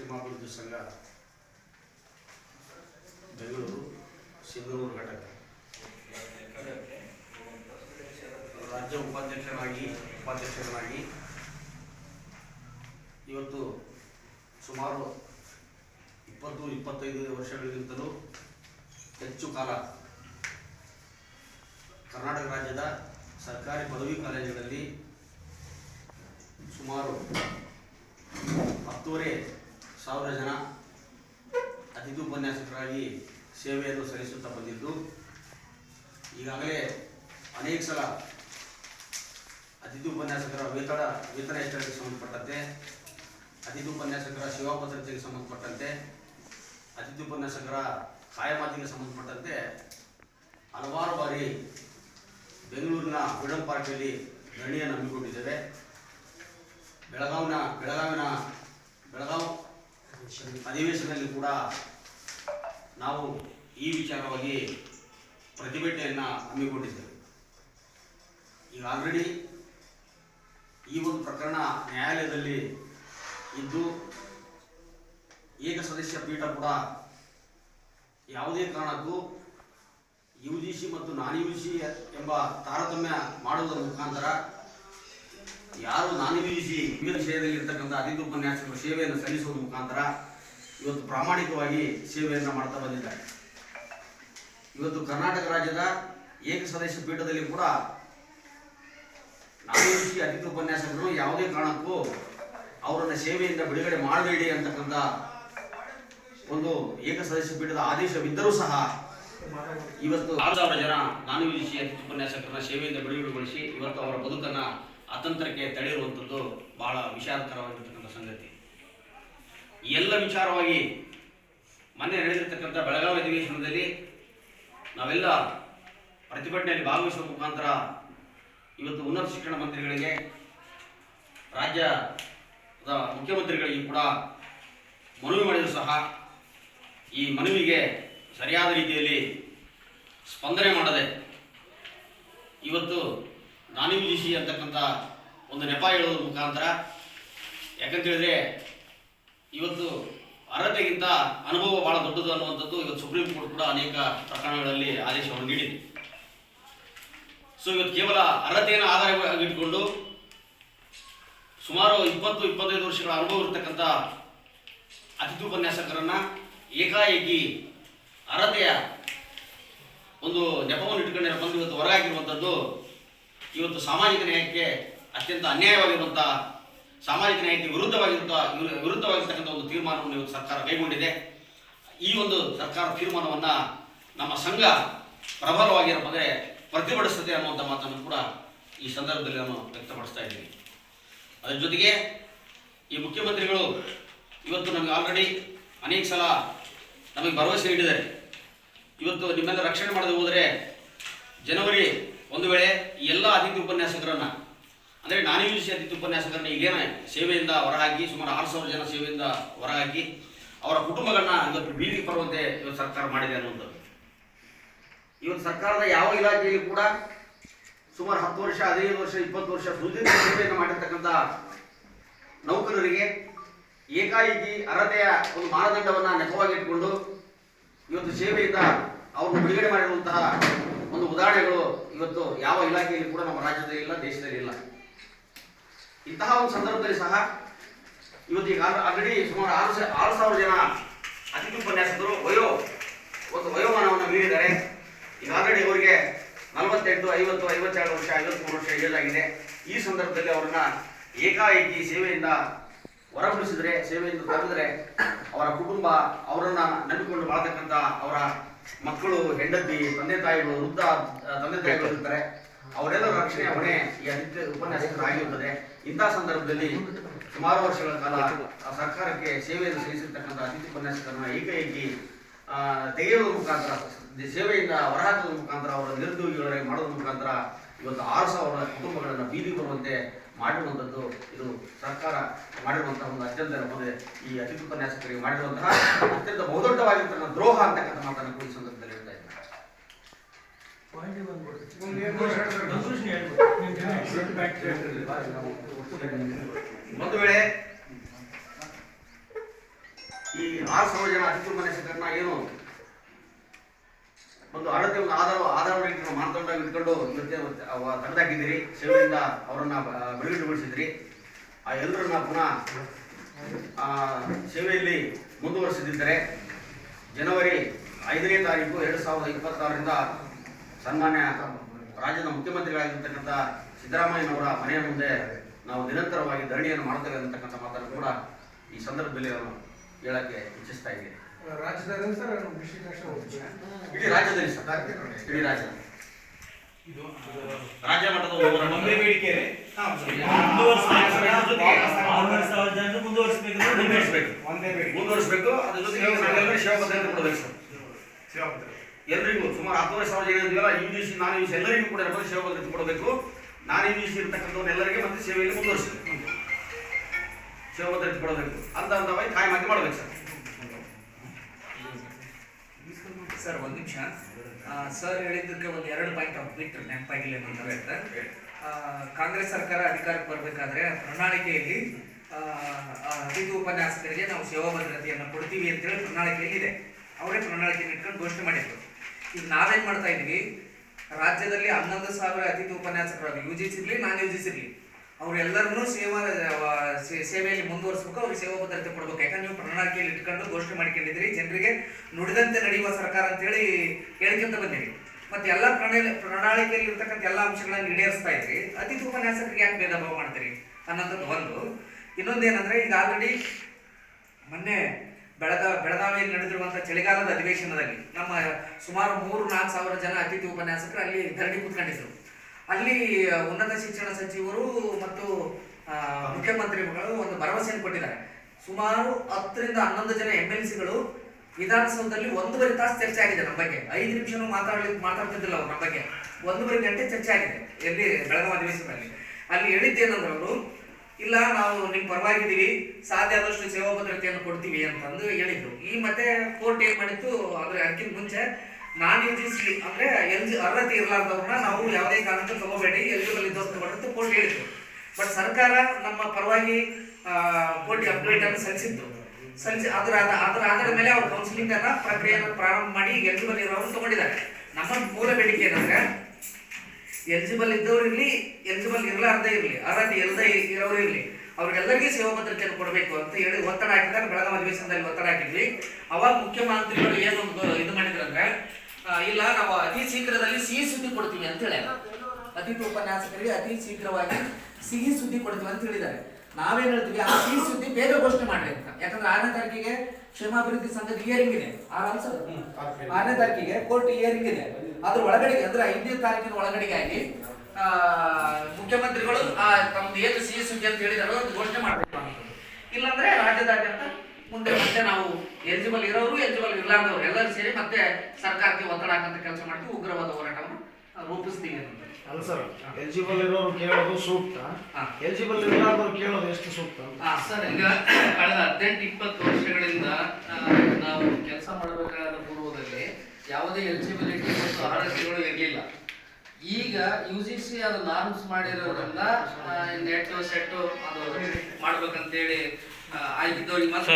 ಕ್ಷೇಮಾಭಿವೃದ್ಧಿ ಸಂಘ, ಬೆಂಗಳೂರು ಸಿಂಧನೂರು ಘಟಕ. ರಾಜ್ಯ ಉಪಾಧ್ಯಕ್ಷರಾಗಿ ಉಪಾಧ್ಯಕ್ಷರಾಗಿ ಇವತ್ತು ಸುಮಾರು ಇಪ್ಪತ್ತು, ಇಪ್ಪತ್ತೈದು ವರ್ಷಗಳಿಗಿಂತಲೂ ಹೆಚ್ಚು ಕಾಲ ಕರ್ನಾಟಕ ರಾಜ್ಯದ ಸರ್ಕಾರಿ ಪದವಿ ಕಾಲೇಜುಗಳಲ್ಲಿ ಸುಮಾರು ಹತ್ತೂವರೆ ಸಾವಿರ ಜನ ಅತಿಥಿ ಉಪನ್ಯಾಸಕರಾಗಿ ಸೇವೆಯನ್ನು ಸಲ್ಲಿಸುತ್ತಾ ಬಂದಿದ್ದು, ಈಗಾಗಲೇ ಅನೇಕ ಸಲ ಅತಿಥಿ ಉಪನ್ಯಾಸಕರ ವೇತನ ವೇತನ ಹೆಚ್ಚಳಕ್ಕೆ ಸಂಬಂಧಪಟ್ಟಂತೆ, ಅತಿಥಿ ಉಪನ್ಯಾಸಕರ ಸೇವಾ ಸಂಬಂಧಪಟ್ಟಂತೆ, ಅತಿಥಿ ಉಪನ್ಯಾಸಕರ ಕಾಯಮಾತಿಗೆ ಸಂಬಂಧಪಟ್ಟಂತೆ ಹಲವಾರು ಬಾರಿ ಬೆಂಗಳೂರಿನ ಫ್ರೀಡಂ ಪಾರ್ಕಲ್ಲಿ ಧರಣಿಯನ್ನು ಹಮ್ಮಿಕೊಂಡಿದ್ದೇವೆ. ಬೆಳಗಾವಿನ ಬೆಳಗಾವಿನ, ಬೆಳಗಾವಿ ಅಧಿವೇಶನದಲ್ಲಿ ಕೂಡ ನಾವು ಈ ವಿಚಾರವಾಗಿ ಪ್ರತಿಭಟನೆಯನ್ನು ಹಮ್ಮಿಕೊಂಡಿದ್ದೇವೆ. ಈಗ ಆಲ್ರೆಡಿ ಈ ಒಂದು ಪ್ರಕರಣ ನ್ಯಾಯಾಲಯದಲ್ಲಿ ಇದ್ದು, ಏಕ ಸದಸ್ಯ ಪೀಠ ಕೂಡ ಯಾವುದೇ ಕಾರಣಕ್ಕೂ ಯು ಜಿ ಸಿ ಮತ್ತು ನಾನ್ ಯು ಸಿ ಎಂಬ ತಾರತಮ್ಯ ಮಾಡುವುದರ ಮುಖಾಂತರ ಯಾರು ನಾನ್ ಯು ಜಿ ಸಿ ವಿವಿಧ ವಿಷಯದಲ್ಲಿ ಇರ್ತಕ್ಕಂಥ ಅತಿಥಿ ಉಪನ್ಯಾಸಕರು ಸೇವೆಯನ್ನು ಸಲ್ಲಿಸುವ ಮುಖಾಂತರ ಇವತ್ತು ಪ್ರಾಮಾಣಿಕವಾಗಿ ಸೇವೆಯನ್ನು ಮಾಡ್ತಾ ಬಂದಿದ್ದಾರೆ. ಇವತ್ತು ಕರ್ನಾಟಕ ರಾಜ್ಯದ ಏಕ ಸದಸ್ಯ ಪೀಠದಲ್ಲಿ ಕೂಡ ನಾನ್ ಯು ಸಿ ಅತಿಥಿ ಉಪನ್ಯಾಸಕರು ಯಾವುದೇ ಕಾರಣಕ್ಕೂ ಅವರನ್ನು ಸೇವೆಯಿಂದ ಬಿಡುಗಡೆ ಮಾಡಬೇಡಿ ಅಂತಕ್ಕಂಥ ಒಂದು ಏಕ ಸದಸ್ಯ ಪೀಠದ ಆದೇಶವಿದ್ದರೂ ಸಹ ಇವತ್ತು ಆರು ಸಾವಿರ ಜನ ನಾನು ವಿಧಿಸಿ ಅತಿಥಿ ಉಪನ್ಯಾಸಕರನ್ನ ಸೇವೆಯಿಂದ ಬಿಡುಗಡೆಗೊಳಿಸಿ ಇವತ್ತು ಅವರ ಬದುಕನ್ನ ಅತಂತ್ರಕ್ಕೆ ತಡೆಯಿರುವಂಥದ್ದು ಬಹಳ ವಿಷಾದಕರವಾಗಿರ್ತಕ್ಕಂಥ ಸಂಗತಿ. ಎಲ್ಲ ವಿಚಾರವಾಗಿ ಮೊನ್ನೆ ನಡೆದಿರ್ತಕ್ಕಂಥ ಬೆಳಗಾವಿ ಅಧಿವೇಶನದಲ್ಲಿ ನಾವೆಲ್ಲ ಪ್ರತಿಭಟನೆಯಲ್ಲಿ ಭಾಗವಹಿಸುವ ಮುಖಾಂತರ ಇವತ್ತು ಉನ್ನತ ಶಿಕ್ಷಣ ಮಂತ್ರಿಗಳಿಗೆ, ರಾಜ್ಯ ಮುಖ್ಯಮಂತ್ರಿಗಳಿಗೆ ಕೂಡ ಮನವಿ ಮಾಡಿದರೂ ಸಹ. ಈ ಮನವಿಗೆ ಸರಿಯಾದ ರೀತಿಯಲ್ಲಿ ಸ್ಪಂದನೆ ಮಾಡದೆ ಇವತ್ತು ನಾನಿ ಜಿಶಿ ಅಂತಕ್ಕಂಥ ಒಂದು ನೆಪ ಹೇಳೋದ್ರ ಮುಖಾಂತರ. ಯಾಕಂತ ಹೇಳಿದ್ರೆ ಇವತ್ತು ಅರ್ಹತೆಗಿಂತ ಅನುಭವ ಬಹಳ ದೊಡ್ಡದು ಅನ್ನುವಂಥದ್ದು ಇವತ್ತು ಸುಪ್ರೀಂ ಕೋರ್ಟ್ ಕೂಡ ಅನೇಕ ಪ್ರಕರಣಗಳಲ್ಲಿ ಆದೇಶವನ್ನು ನೀಡಿದೆ. ಸೊ ಇವತ್ತು ಕೇವಲ ಅರ್ಹತೆಯನ್ನು ಆಧಾರವಾಗಿಟ್ಟುಕೊಂಡು ಸುಮಾರು ಇಪ್ಪತ್ತು, ಇಪ್ಪತ್ತೈದು ವರ್ಷಗಳ ಅನುಭವ ಇರತಕ್ಕಂಥ ಅತಿಥಿ ಉಪನ್ಯಾಸಕರನ್ನು ಏಕಾಏಕಿ ಅರ್ಹತೆಯ ಒಂದು ನೆಪವನ್ನು ಇಟ್ಕೊಂಡಿರೋ ಬಂದು ಇವತ್ತು ಹೊರಗಾಕಿರುವಂಥದ್ದು ಇವತ್ತು ಸಾಮಾಜಿಕ ನ್ಯಾಯಕ್ಕೆ ಅತ್ಯಂತ ಅನ್ಯಾಯವಾಗಿರುವಂಥ ಸಾಮಾಜಿಕ ನ್ಯಾಯಕ್ಕೆ ವಿರುದ್ಧವಾಗಿರುವಂಥ ವಿರು- ವಿರುದ್ಧವಾಗಿರ್ತಕ್ಕಂಥ ಒಂದು ತೀರ್ಮಾನವನ್ನು ಇವತ್ತು ಸರ್ಕಾರ ಕೈಗೊಂಡಿದೆ. ಈ ಒಂದು ಸರ್ಕಾರ ತೀರ್ಮಾನವನ್ನು ನಮ್ಮ ಸಂಘ ಪ್ರಬಲವಾಗಿರೋ ಅಂದರೆ ಪ್ರತಿಭಟಿಸುತ್ತೆ ಅನ್ನುವಂಥ ಮಾತನ್ನು ಕೂಡ ಈ ಸಂದರ್ಭದಲ್ಲಿ ನಾನು ವ್ಯಕ್ತಪಡಿಸ್ತಾ ಇದ್ದೀನಿ. ಅದರ ಜೊತೆಗೆ ಈ ಮುಖ್ಯಮಂತ್ರಿಗಳು ಇವತ್ತು ನಮಗೆ ಆಲ್ರೆಡಿ ಅನೇಕ ಸಲ ನಮಗೆ ಭರವಸೆ ನೀಡಿದ್ದಾರೆ. ಇವತ್ತು ನಿಮ್ಮೆಲ್ಲ ರಕ್ಷಣೆ ಮಾಡದೆ ಹೋದರೆ ಜನವರಿ ಒಂದು ವೇಳೆ ಎಲ್ಲ ಅತಿಥಿ ಉಪನ್ಯಾಸಕರನ್ನ, ಅಂದರೆ ನಾನ್ ಯು ಸಿ ಅತಿಥಿ ಉಪನ್ಯಾಸಕರನ್ನ ಈಗೇನ ಸೇವೆಯಿಂದ ಹೊರಹಾಕಿ, ಸುಮಾರು ಆರು ಸಾವಿರ ಜನ ಸೇವೆಯಿಂದ ಹೊರಹಾಕಿ, ಅವರ ಕುಟುಂಬಗಳನ್ನ ಇವತ್ತು ಬೀದಿಗೆ ಬರುವಂತೆ ಇವತ್ತು ಸರ್ಕಾರ ಮಾಡಿದೆ ಅನ್ನೋದು ಇವತ್ತು ಸರ್ಕಾರದ ಯಾವ ಇಲಾಖೆಯಲ್ಲಿ ಕೂಡ ಸುಮಾರು ಹತ್ತು ವರ್ಷ, ಹದಿನೈದು ವರ್ಷ, ಇಪ್ಪತ್ತು ವರ್ಷ ಸುದೀರ್ಘ ಸೇವೆಯನ್ನು ಮಾಡಿರ್ತಕ್ಕಂಥ ನೌಕರರಿಗೆ ಏಕಾಏಕಿ ಅರ್ಹತೆಯ ಒಂದು ಮಾನದಂಡವನ್ನು ನೆಪವಾಗಿಟ್ಟುಕೊಂಡು ಇವತ್ತು ಸೇವೆಯಿಂದ ಅವರು ಬಿಡುಗಡೆ ಮಾಡಿರುವಂತಹ ಒಂದು ಉದಾಹರಣೆಗಳು ಇವತ್ತು ಯಾವ ಇಲಾಖೆಯಲ್ಲಿ ಕೂಡ ನಮ್ಮ ರಾಜ್ಯದಲ್ಲಿ ಇಲ್ಲ, ದೇಶದಲ್ಲಿ ಇಲ್ಲ. ಇಂತಹ ಒಂದು ಸಂದರ್ಭದಲ್ಲಿ ಸಹ ಇವತ್ತು ಈಗ ಆಲ್ರೆಡಿ ಸುಮಾರು ಆರು ಆರು ಸಾವಿರ ಜನ ಅತಿಥಿ ಉಪನ್ಯಾಸಕರು ವಯೋ, ಒಂದು ವಯೋಮಾನವನ್ನು ಮೀರಿದ್ದಾರೆ. ಈಗ ಆಲ್ರೆಡಿ ಅವರಿಗೆ ನಲವತ್ತೆಂಟು, ಐವತ್ತು, ಐವತ್ತೆರಡು ವರ್ಷ, ಐವತ್ಮೂರು ವರ್ಷ ಏಜ್ ಆಗಿದೆ. ಈ ಸಂದರ್ಭದಲ್ಲಿ ಅವರನ್ನ ಏಕಾಏಕಿ ಸೇವೆಯಿಂದ ಹೊರಗುಳಿಸಿದರೆ ಸೇವೆಯಿಂದ ತೆಗೆದ್ರೆ ಅವರ ಕುಟುಂಬ ಅವರನ್ನ ನಂಬಿಕೊಂಡು ಬಾಳ್ತಕ್ಕಂಥ ಅವರ ಮಕ್ಕಳು, ಹೆಂಡತಿ, ತಂದೆ ತಾಯಿಗಳು, ವೃದ್ಧ ತಂದೆ ತಾಯಿಗಳು ಇರ್ತಾರೆ. ಅವರೆಲ್ಲರ ರಕ್ಷಣೆ ಹೊಣೆ ಈ ಅಧಿಕ ಉಪನ್ಯಾಸಕರಾಗಿರುತ್ತದೆ ಇಂತಹ ಸಂದರ್ಭದಲ್ಲಿ ಸುಮಾರು ವರ್ಷಗಳ ಕಾಲ ಸರ್ಕಾರಕ್ಕೆ ಸೇವೆಯನ್ನು ಸಲ್ಲಿಸಿರ್ತಕ್ಕಂಥ ಅತಿಥಿ ಉಪನ್ಯಾಸಕರನ್ನ ಏಕೈಕಿ ತೆಗೆಯುವ ಮುಖಾಂತರ ಸೇವೆಯಿಂದ ಹೊರಹಾಕುವ ಮುಖಾಂತರ, ಅವರ ನಿರುದ್ಯೋಗಿಗಳಾಗಿ ಮಾಡೋದ್ರ ಮುಖಾಂತರ ಇವತ್ತು ಆರು ಸಾವಿರ ಕುಟುಂಬಗಳನ್ನು ಬೀದಿ ಬರುವಂತೆ ಮಾಡಿರುವಂಥದ್ದು ಇದು ಸರ್ಕಾರ ಮಾಡಿರುವಂತಹ ಒಂದು ಅತ್ಯಂತ ಮೊದಲೇ ಈ ಅತಿಥಿ ಉಪನ್ಯಾಸಕರಿಗೆ ಮಾಡಿರುವಂತಹ ಅತ್ಯಂತ ಬಹುದೊಡ್ಡವಾಗಿರ್ತಕ್ಕಂಥ ದ್ರೋಹ ಅಂತಕ್ಕಂಥ ಮಾತನ್ನು ಕೂಡ ಸಂದರ್ಭದಲ್ಲಿ ಹೇಳ್ತಾ ಇದ್ದಾರೆ? ಒಂದು ವೇಳೆ ಈ ಆರು ಸಾವಿರ ಜನ ಅತಿಥಿ ಉಪನ್ಯಾಸಕರನ್ನ ಏನು ಒಂದು ಒಂದು ಆಧಾರ ಆಧಾರವಾಗಿ ಮಾನದಂಡ ಇಟ್ಕೊಂಡು ಇವತ್ತೆ ತೆಗೆದಾಕಿದ್ದೀರಿ ಸೇವೆಯಿಂದ ಅವರನ್ನ ಬ- ಬಿಡುಗಡೆಗೊಳಿಸಿದ್ರಿ ಆ ಎಲ್ಲರನ್ನ ಪುನಃ ಸೇವೆಯಲ್ಲಿ ಮುಂದುವರಿಸದಿದ್ದರೆ ಜನವರಿ ಐದನೇ ತಾರೀಕು ಎರಡು ಸಾವಿರದ ಇಪ್ಪತ್ತಾರರಿಂದ ಸನ್ಮಾನ್ಯ ರಾಜ್ಯದ ಮುಖ್ಯಮಂತ್ರಿಗಳಾಗಿರ್ತಕ್ಕಂಥ ಸಿದ್ದರಾಮಯ್ಯನವರ ಮನೆಯ ಮುಂದೆ ನಾವು ನಿರಂತರವಾಗಿ ಧರಣಿಯನ್ನು ಮಾಡ್ತೇವೆ ಅಂತಕ್ಕಂಥ ಮಾತನ್ನು ಕೂಡ ಈ ಸಂದರ್ಭದಲ್ಲಿ ಅವರು ಹೇಳಕ್ಕೆ ಇಚ್ಛಿಸ್ತಾ ಇದ್ದೀನಿ. ರಾಜ್ಯದಾಗ ಸರ್ ಇಡೀ ರಾಜ್ಯದಲ್ಲಿ ಸರ್. ಇಡೀ ರಾಜ್ಯ. ರಾಜ್ಯ ಮಟ್ಟದ ಒಂದು ಬೇಡಿಕೆ ಮುಂದುವರಿಸಬೇಕು ಮುಂದುವರಿಸ್ಬೇಕು ಒಂದೇ ಬೇಡಿಕೆ. ಮುಂದುವರಿಸಬೇಕು ಅದ್ರ ಜೊತೆಗೆ ನಾವೆಲ್ಲರೂ ಸೇವಾ ಭದ್ರತೆ ಕೊಡಬೇಕು ಸರ್. ಸೇವಾ. ಎಲ್ಲರಿಗೂ ಸುಮಾರು ಹತ್ತುವರೆ ಸಾವಿರ ಜನ ಸಿ ನಾನ್ ಇಂಗ್ಲೀಷ್ ಎಲ್ಲರಿಗೂ ಕೂಡ ಸೇವಾ ಭದ್ರತೆ ಕೊಡಬೇಕು. ನಾನ್ ಇಂಗ್ಲೀಷ್ ಇರ್ತಕ್ಕಂಥವ್ರೆಲ್ಲರಿಗೆ ಮತ್ತೆ ಸೇವೆಯಲ್ಲಿ ಮುಂದುವರಿಸಬೇಕು. ಸೇವಾ ಭದ್ರತೆ ಕೊಡಬೇಕು. ಅಂತ ಅಂತವಾಗಿ ಕಾಯಮಾತಿ ಮಾಡಬೇಕು ಸರ್. ಸರ್ ಒಂದು ನಿಮಿಷ. ಸರ್ ಹೇಳಿದ್ದಕ್ಕೆ ಒಂದು ಎರಡು ಪಾಯಿಂಟ್ ಅವ್ರು ಬಿಟ್ಟರು ನೆನಪಾಗಿಲ್ಲ ಅಂತ ಆ, ಕಾಂಗ್ರೆಸ್ ಸರ್ಕಾರ ಅಧಿಕಾರಕ್ಕೆ ಬರಬೇಕಾದ್ರೆ ಪ್ರಣಾಳಿಕೆಯಲ್ಲಿ ಅತಿಥಿ ಉಪನ್ಯಾಸಕರಿಗೆ ನಾವು ಸೇವಾ ಭದ್ರತೆಯನ್ನು ಕೊಡ್ತೀವಿ ಅಂತೇಳಿ ಪ್ರಣಾಳಿಕೆಯಲ್ಲಿ ಇದೆ. ಅವರೇ ಪ್ರಣಾಳಿಕೆಯನ್ನು ಇಟ್ಕೊಂಡು ಘೋಷಣೆ ಮಾಡಿದ್ರು. ಈಗ ನಾವೇನು ಮಾಡ್ತಾ ಇದೀವಿ ರಾಜ್ಯದಲ್ಲಿ ಹನ್ನೊಂದು ಸಾವಿರ ಅತಿಥಿ ಉಪನ್ಯಾಸಕರಾಗಿ ಯು ಜಿ ಸಿರ್ಲಿ ನಾನ್ ಯು ಜಿ ಸಿರ್ಲಿ. ಅವರೆಲ್ಲರನ್ನೂ ಸೇವಾ ಸೇವೆಯಲ್ಲಿ ಮುಂದುವರಿಸ್ಬೇಕು ಅವ್ರಿಗೆ ಸೇವಾ ಭದ್ರತೆ ಕೊಡ್ಬೇಕು. ಯಾಕಂದ್ರೆ ನೀವು ಪ್ರಣಾಳಿಕೆಯಲ್ಲಿ ಇಟ್ಕೊಂಡು ಘೋಷಣೆ ಮಾಡ್ಕೊಂಡಿದ್ದೀರಿ. ಜನರಿಗೆ ನುಡಿದಂತೆ ನಡೆಯುವ ಸರ್ಕಾರ ಅಂತೇಳಿ ಹೇಳ್ಕೊಂತ ಬಂದಿರಿ ಮತ್ತೆ ಎಲ್ಲ ಪ್ರಣಾಳಿ ಪ್ರಣಾಳಿಕೆಯಲ್ಲಿ ಇರ್ತಕ್ಕಂಥ ಎಲ್ಲ ಅಂಶಗಳನ್ನು ಈಡೇರಿಸ್ತಾ ಇದ್ರಿ. ಅತಿಥಿ ಉಪನ್ಯಾಸಕರಿಗೆ ಯಾಕೆ ಭೇದ ಭಾವ ಮಾಡ್ತೀರಿ ಅನ್ನೋದನ್ನು ಒಂದು. ಇನ್ನೊಂದೇನಂದ್ರೆ ಈಗ ಆಲ್ರೆಡಿ ಮೊನ್ನೆ ಬೆಳಗ ಬೆಳಗಾವಿಯಲ್ಲಿ ನಡೆದಿರುವಂಥ ಚಳಿಗಾಲದ ಅಧಿವೇಶನದಲ್ಲಿ ನಮ್ಮ ಸುಮಾರು ಮೂರು, ನಾಲ್ಕು ಸಾವಿರ ಜನ ಅತಿಥಿ ಉಪನ್ಯಾಸಕರು ಅಲ್ಲಿ ಧರಣಿ ಕೂತ್ಕೊಂಡಿದ್ರು. ಅಲ್ಲಿ ಉನ್ನತ ಶಿಕ್ಷಣ ಸಚಿವರು ಮತ್ತು ಮುಖ್ಯಮಂತ್ರಿಗಳು ಒಂದು ಭರವಸೆಯನ್ನು ಕೊಟ್ಟಿದ್ದಾರೆ. ಸುಮಾರು ಹತ್ತರಿಂದ ಹನ್ನೊಂದು ಜನ ಎಂ ಎಲ್ ಸಿಗಳು ವಿಧಾನಸೌಧದಲ್ಲಿ ಒಂದೂವರೆ ತಾಸು ಚರ್ಚೆ ಆಗಿದೆ ನಮ್ಮ ಬಗ್ಗೆ. ಐದು ನಿಮಿಷನು ಮಾತಾಡ್ಲಿಕ್ಕೆ ಮಾತಾಡ್ತಿದ್ದಿಲ್ಲ ಅವ್ರು ನಮ್ಮ ಬಗ್ಗೆ. ಒಂದೂವರೆ ಗಂಟೆ ಚರ್ಚೆ ಆಗಿದೆ ಎಲ್ಲಿ ಬೆಳಗಾವಿ ಅಧಿವೇಶನದಲ್ಲಿ. ಅಲ್ಲಿ ಹೇಳಿದ್ದೇನಂದ್ರೆ ಅವರು, ಇಲ್ಲ, ನಾವು ನಿಮ್ಗೆ ಪರವಾಗಿದ್ದೀವಿ, ಸಾಧ್ಯ ಆದಷ್ಟು ಸೇವಾ ಭದ್ರತೆಯನ್ನು ಕೊಡ್ತೀವಿ ಅಂತಂದು ಹೇಳಿದ್ರು. ಈ ಮತ್ತೆ ಕೋರ್ಟ್ ಏನ್ ಮಾಡಿತ್ತು ಅದ್ರ ಅದಕ್ಕಿಂತ ಮುಂಚೆ ನಾನ್ ಸಿ ಅಂದ್ರೆ ಎಲ್ ಜಿ ಅರ್ಹತೆ ಇರಲಾರ್ದವ್ರನ್ನ ನಾವು ಯಾವುದೇ ಕಾರಣಕ್ಕೂ ತಗೋಬೇಡಿ ಎಲಿಜಿಬಲ್ ಇದ್ದವ್ರು ತಗೊಂಡು ಕೋರ್ಟ್ ಹೇಳಿದ್ರು. ಬಟ್ ಸರ್ಕಾರ ನಮ್ಮ ಪರವಾಗಿ ಕೋರ್ಟ್ ಅಪ್ಡೇಟ್ ಅನ್ನು ಸಲ್ಲಿಸಿತ್ತು. ಸಲ್ಲಿಸಿ ಅದರ ಅದರ ಆಧಾರದ ಮೇಲೆ ಅವ್ರು ಕೌನ್ಸಿಲಿಂಗ್ ಅನ್ನ ಪ್ರಕ್ರಿಯೆಯನ್ನು ಪ್ರಾರಂಭ ಮಾಡಿ ಎಲಿಜಿಬಲ್ ಇರೋರು ತಗೊಂಡಿದ್ದಾರೆ. ನಮ್ಮ ಮೂಲ ಬೇಡಿಕೆ ಏನಂದ್ರೆ ಎಲಿಜಿಬಲ್ ಇದ್ದವ್ರು ಇರಲಿ ಎಲಿಜಿಬಲ್ ಅರ್ಧ ಇರಲಿ, ಅರ್ಹತೆ ಇಲ್ಲದೆ ಇರೋರು ಇರಲಿ, ಅವ್ರಿಗೆಲ್ಲರಿಗೂ ಸೇವಾ ಭದ್ರತೆಯನ್ನು ಕೊಡಬೇಕು ಅಂತ ಹೇಳಿ ಒತ್ತಡ ಹಾಕಿದಾಗ ಬೆಳಗಾವಿ ಅಧಿವೇಶನದಲ್ಲಿ ಒತ್ತಡ ಹಾಕಿದ್ವಿ. ಅವಾಗ ಮುಖ್ಯಮಂತ್ರಿಗಳು ಏನೊಂದು ಇದು ಮಾಡಿದ್ರಂದ್ರೆ ಇಲ್ಲ, ನಾವು ಅತಿ ಶೀಘ್ರದಲ್ಲಿ ಸಿಹಿ ಸುದ್ದಿ ಕೊಡ್ತೀವಿ ಅಂತ ಹೇಳಿ. ಅತಿಥಿ ಉಪನ್ಯಾಸಕರಿಗೆ ಅತಿ ಶೀಘ್ರವಾಗಿ ಸಿಹಿ ಸುದ್ದಿ ಕೊಡ್ತೀವಿ ಅಂತ ಹೇಳಿದ್ದಾರೆ. ನಾವೇನ್ ಹೇಳ್ತೀವಿ ಆ ಸಿ ಸುದ್ದಿ ಬೇಗ ಘೋಷಣೆ ಮಾಡ್ರಿ ಅಂತ. ಯಾಕಂದ್ರೆ ಆರನೇ ತಾರೀಕಿಗೆ ಕ್ಷೇಮಾಭಿವೃದ್ಧಿ ಸಂಘದ ಇಯರಿಂಗ್ ಇದೆ. ಆ ಸರ್ ಆರನೇ ತಾರೀಕಿಗೆ ಕೋರ್ಟ್ ಇಯರಿಂಗ್ ಇದೆ. ಅದ್ರ ಒಳಗಡೆ ಅಂದ್ರೆ ಐದನೇ ತಾರೀಕಿನ ಒಳಗಡೆಗೆ ಆಗಿ ಆ, ಮುಖ್ಯಮಂತ್ರಿಗಳು ಆ, ತಮ್ದು ಏನು ಸಿಹಿ ಸುದ್ದಿ ಅಂತ ಹೇಳಿದಾರೋ ಅದು ಘೋಷಣೆ ಮಾಡಬೇಕು ಅನ್ನೋದು ಇಲ್ಲಾಂದ್ರೆ ರಾಜ್ಯದಾದ್ಯಂತ ಮುಂದೆ ಮತ್ತೆ ನಾವು ಎಲಿಜಿಬಲ್ ಇರೋರು ಎಲಿಜಿಬಲ್ ಇರ್ಲಾರ್ದವ್ರು ಎಲ್ಲರೂ ಸೇರಿ ಮತ್ತೆ ಸರ್ಕಾರಕ್ಕೆ ಒತ್ತಡ ಹಾಕಂತ ಕೆಲಸ ಮಾಡ್ತೀವಿ. ಉಗ್ರವಾದ ಹೋರಾಟವನ್ನು ರೂಪಿಸ್ತೀವಿ ಅಂತ. ಅಲ್ಲ ಸರ್ ಎಲಿಜಿಬಲ್ ಇರೋರು ಕೇಳೋದು ಸೂಕ್ತ. ಎಲಿಜಿಬಲ್ ಇರೋರು ಕೇಳೋದು ಎಷ್ಟು ಸೂಕ್ತ? ಸರ್ ಈಗ ಕಳೆದ ಹದಿನೆಂಟು ಇಪ್ಪತ್ತು ವರ್ಷಗಳಿಂದ ನಾವು ಕೆಲಸ ಮಾಡಬೇಕಾದ ಪೂರ್ವದಲ್ಲಿ ಯಾವುದೇ ಎಲಿಜಿಬಿಲಿಟಿ ಮತ್ತು ಅರ್ಹತೆಗಳು ಇರಲಿಲ್ಲ. ಈಗ ಯು ಜಿ ಸಿ ಅದು ನಾರ್ಮ್ಸ್ ಮಾಡಿರೋದ್ರಿಂದ ನೆಟ್ ಸೆಟ್ ಅದು ಮಾಡ್ಬೇಕಂತೇಳಿ ಆಗಿದ್ದವ್ರಿಗೆ ಮಾತ್ರ